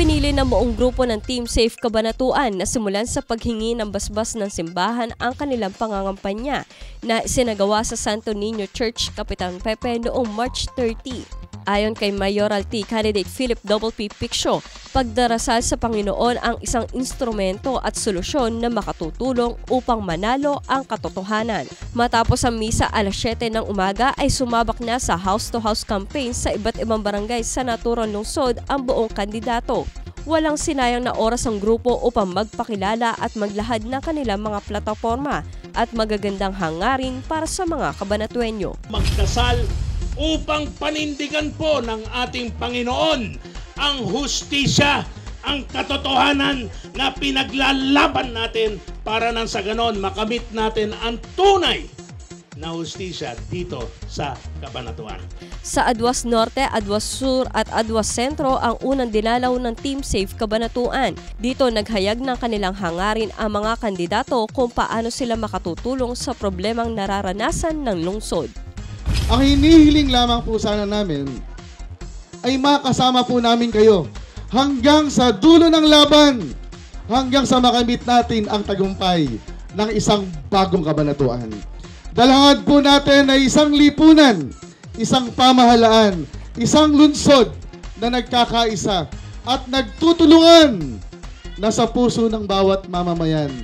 Ipinili ng buong grupo ng Team Safe Kabanatuan na simulan sa paghingi ng basbas ng simbahan ang kanilang pangangampanya na sinagawa sa Santo Niño Church, Kapitan Pepe noong March 30. Ayon kay Mayoralty candidate Philip Double P. Piccio, pagdarasal sa Panginoon ang isang instrumento at solusyon na makatutulong upang manalo ang katotohanan. Matapos ang misa alas 7 ng umaga ay sumabak na sa house-to-house campaign sa iba't ibang barangay sa naturang lungsod ang buong kandidato. Walang sinayang na oras ang grupo upang magpakilala at maglahad ng kanilang mga plataforma at magagandang hangarin para sa mga kabanatuenyo. magdasal upang panindigan po ng ating Panginoon ang hustisya, ang katotohanan na pinaglalaban natin para nang sa ganon makamit natin ang tunay na hustisya dito sa Kabanatuan. Sa Adwas Norte, Adwas Sur at Adwas Sentro ang unang dinalaw ng Team Safe Kabanatuan. Dito naghayag ng kanilang hangarin ang mga kandidato kung paano sila makatutulong sa problemang nararanasan ng lungsod. Ang hinihiling lamang po sana namin ay makasama po namin kayo hanggang sa dulo ng laban, hanggang sa makamit natin ang tagumpay ng isang bagong kabanatuan. Dalangad po natin ay isang lipunan, isang pamahalaan, isang lunsod na nagkakaisa at nagtutulungan na sa puso ng bawat mamamayan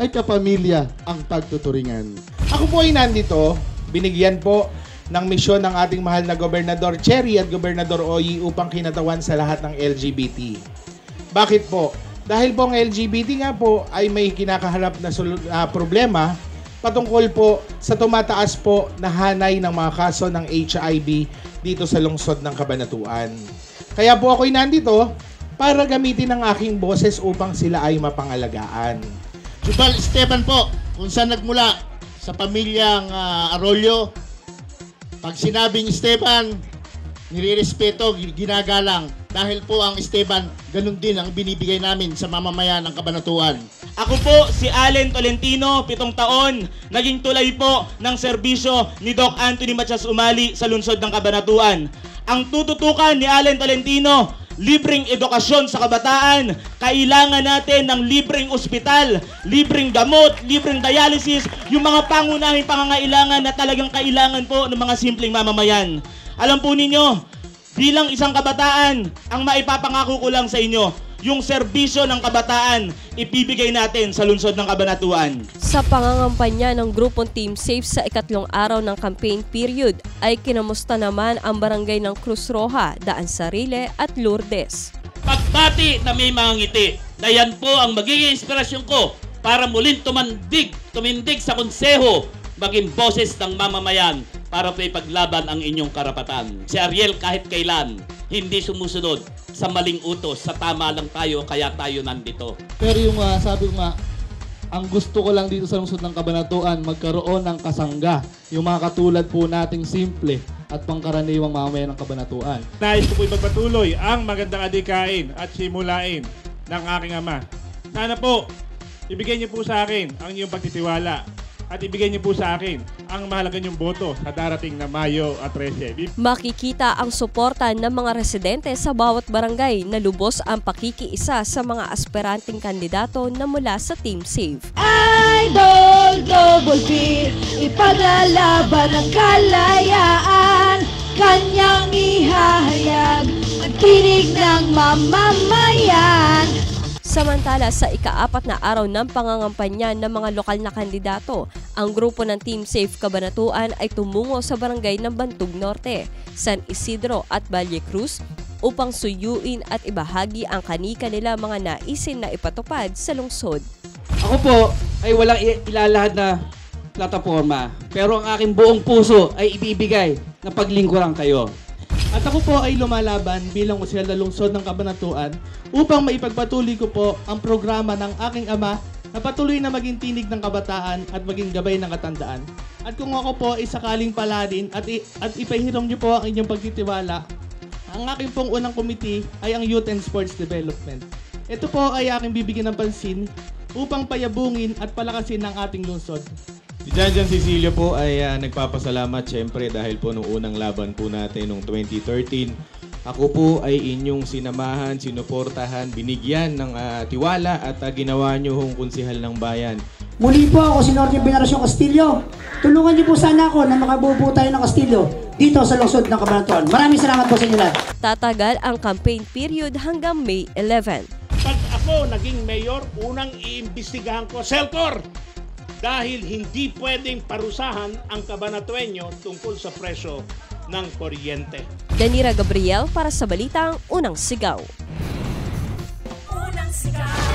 ay kapamilya ang pagtuturingan. Ako po ay nandito, binigyan po ng misyon ng ating mahal na Gobernador Cherry at Gobernador Oyi upang kinatawan sa lahat ng LGBT. Bakit po? Dahil po ang LGBT nga po ay may kinakaharap na solu- ah, problema patungkol po sa tumataas po na hanay ng mga kaso ng HIV dito sa lungsod ng Kabanatuan. Kaya po ako'y nandito para gamitin ang aking boses upang sila ay mapangalagaan. Jubal Esteban po, kung saan nagmula sa pamilyang ah, Arroyo. Pag sinabing Esteban, nirirespeto, gi- ginagalang. Dahil po ang Esteban, ganun din ang binibigay namin sa mamamayan ng Kabanatuan. Ako po si Allen Tolentino, pitong taon, naging tulay po ng serbisyo ni Doc Anthony Matias Umali sa lungsod ng Kabanatuan. Ang tututukan ni Allen Tolentino, libreng edukasyon sa kabataan, kailangan natin ng libreng ospital, libreng gamot, libreng dialysis, yung mga pangunahing pangangailangan na talagang kailangan po ng mga simpleng mamamayan. Alam po ninyo, bilang isang kabataan, ang maipapangako ko lang sa inyo, yung serbisyo ng kabataan, ipibigay natin sa lungsod ng Kabanatuan. Sa pangangampanya ng grupong Team Safe sa ikatlong araw ng campaign period ay kinamusta naman ang barangay ng Cruz Roja, Daan Sarile at Lourdes. Pagbati na may mga ngiti, na yan po ang magiging inspirasyon ko para muling tumandig, tumindig sa konseho, maging boses ng mamamayan para po ipaglaban ang inyong karapatan. Si Ariel kahit kailan, hindi sumusunod sa maling utos, sa tama lang tayo, kaya tayo nandito. Pero yung ah, sabi ko nga, ang gusto ko lang dito sa lungsod ng Kabanatuan, magkaroon ng kasangga. Yung mga katulad po nating simple at pangkaraniwang mamamayan ng Kabanatuan. Nais ko po ipagpatuloy ang magandang adikain at simulain ng aking ama. Sana po, ibigay niyo po sa akin ang inyong pagtitiwala at ibigay niyo po sa akin ang mahalaga niyong boto sa darating na Mayo at 13. Makikita ang suporta ng mga residente sa bawat barangay na lubos ang pakikiisa sa mga aspiranteng kandidato na mula sa Team Safe. Idol Double P Ipaglalaban ang kalayaan Kanyang ihahayag Ang tinig ng mamamayan Samantala sa ikaapat na araw ng pangangampanya ng mga lokal na kandidato, ang grupo ng Team Safe Kabanatuan ay tumungo sa barangay ng Bantug Norte, San Isidro at Valle Cruz upang suyuin at ibahagi ang kanika nila mga naisin na ipatupad sa lungsod. Ako po ay walang ilalahad na plataforma. Pero ang aking buong puso ay ibibigay na paglingkuran kayo. At ako po ay lumalaban bilang osyal na lungsod ng Kabanatuan upang maipagpatuloy ko po ang programa ng aking ama na patuloy na maging tinig ng kabataan at maging gabay ng katandaan. At kung ako po ay sakaling paladin at, i- at ipahirong niyo po ang inyong pagtitiwala, ang aking pong unang committee ay ang Youth and Sports Development. Ito po ay aking bibigyan ng pansin upang payabungin at palakasin ang ating lungsod. Si Janjan Cecilio po ay ah, nagpapasalamat syempre dahil po nung unang laban po natin nung 2013 Ako po ay inyong sinamahan, sinuportahan, binigyan ng ah, tiwala at ah, ginawa nyo hong kunsihal ng bayan. Muli po ako si Norte Veneracion Castillo. Tulungan niyo po sana ako na makabuo po tayo ng Castillo dito sa lungsod ng Cabanatuan. Maraming salamat po sa inyo lahat. Tatagal ang campaign period hanggang May 11. Pag ako naging mayor, unang iimbestigahan ko, Selcor! Dahil hindi pwedeng parusahan ang kabanatuenyo tungkol sa presyo ng kuryente. Danira Gabriel para sa Balitang Unang Sigaw. Unang sigaw.